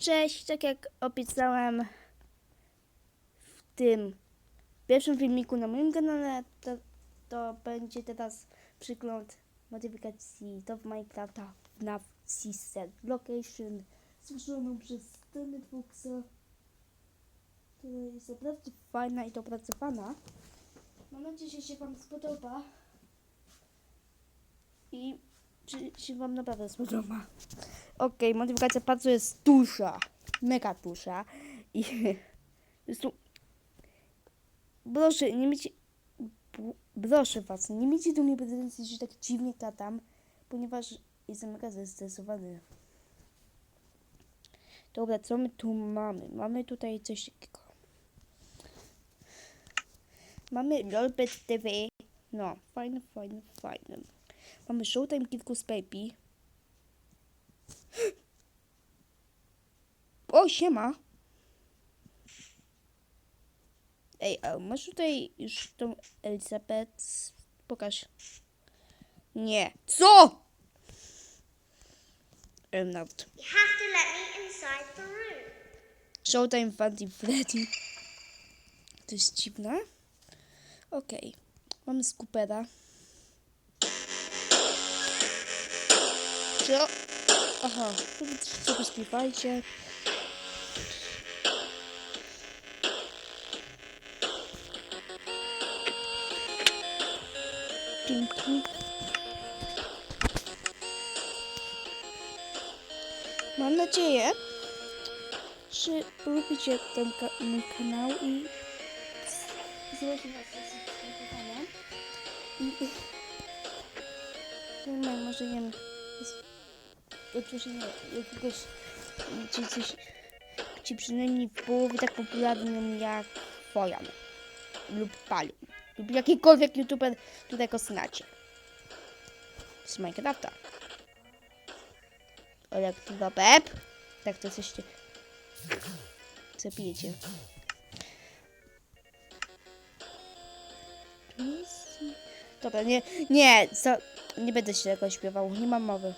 Cześć, tak jak opisałem w tym pierwszym filmiku na moim kanale, to, to będzie teraz przygląd modyfikacji do Minecrafta na Season Location stworzoną przez Tony Foxa, która jest naprawdę fajna i dopracowana. Mam nadzieję, że się Wam spodoba się Wam naprawdę spodoba. Okej, modyfikacja bardzo jest duża. Mega duża. I tu... Proszę, nie bu- Proszę was, nie miejcie do mnie pretensji, że tak dziwnie gadam, ponieważ jestem mega zestresowany. Dobra, co my tu mamy? Mamy tutaj coś takiego. Mamy Lolbit TV. No, fajne, fajne, fajne. Mamy Showtime Kirkus Baby. O, siema. Ej, a masz tutaj już tą Elizabeth? Pokaż. Nie. Co? Nawet. You have to let me inside the room. Showtime Fancy Freddy. To jest dziwne. Okej. Mamy Czy ja... Aha, sobie śpiewajcie. Dzięki. Mam nadzieję, że lubicie ten ka mój kanał i zrobicie nas z tym kanałem. może jemy otworzenie jakiegoś, czy coś, czy przynajmniej w połowie tak popularnym jak Wojan lub Palion lub jakikolwiek youtuber, którego znacie. Z Minecrafta. Elektywa Pep. Tak to jesteście. Zabijecie. Dobra, nie, nie, co, nie będę się tego śpiewał, nie mam mowy.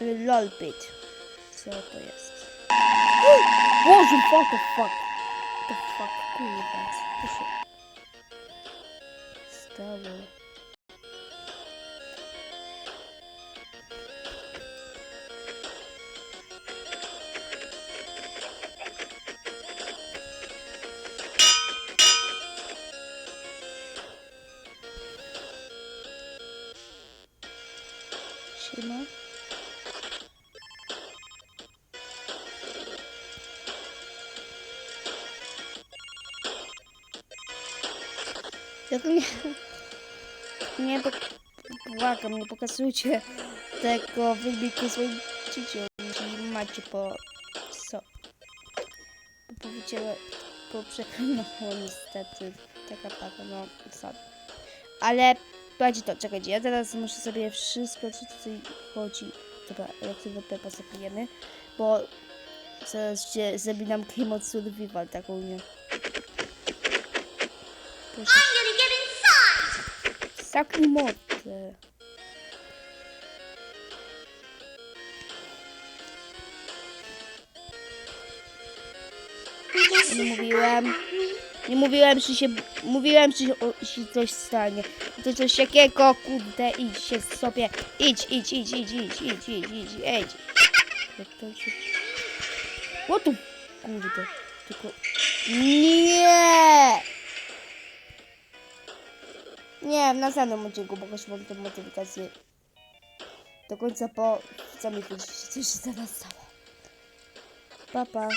Э, Лол пить. Все это есть. Боже, what the fuck? What the fuck? Какую ебать? Пиши. Ставлю. Спасибо. Siema. Jak nie... Nie, bo... Błagam, nie pokazujcie tego wybiegu swoim dzieciom, jeśli macie po... Co? Bo powiedziała... Po przekonało niestety. Taka taka, no... Co? Ale... Będzie to, czekajcie, ja teraz muszę sobie wszystko, co tutaj chodzi... Dobra, elektrywy Pepa zapijemy, bo... Zaraz się zabinam Game of Survival, taką nie... Proszę. Inside. Saknij mordę. Nie mówiłem. Nie mówiłem, że się... Mówiłem, że o, się coś stanie. To coś jakiego, kurde, idź się sobie. Idź, idź, idź, idź, idź, idź, idź, idź, idź. Jak to się... O tu, kurde. Tylko... Nie! Nie, na następnym odcinku pokażę wam tę motywację. Do końca po... Co mi się coś za nas stało. Pa, pa.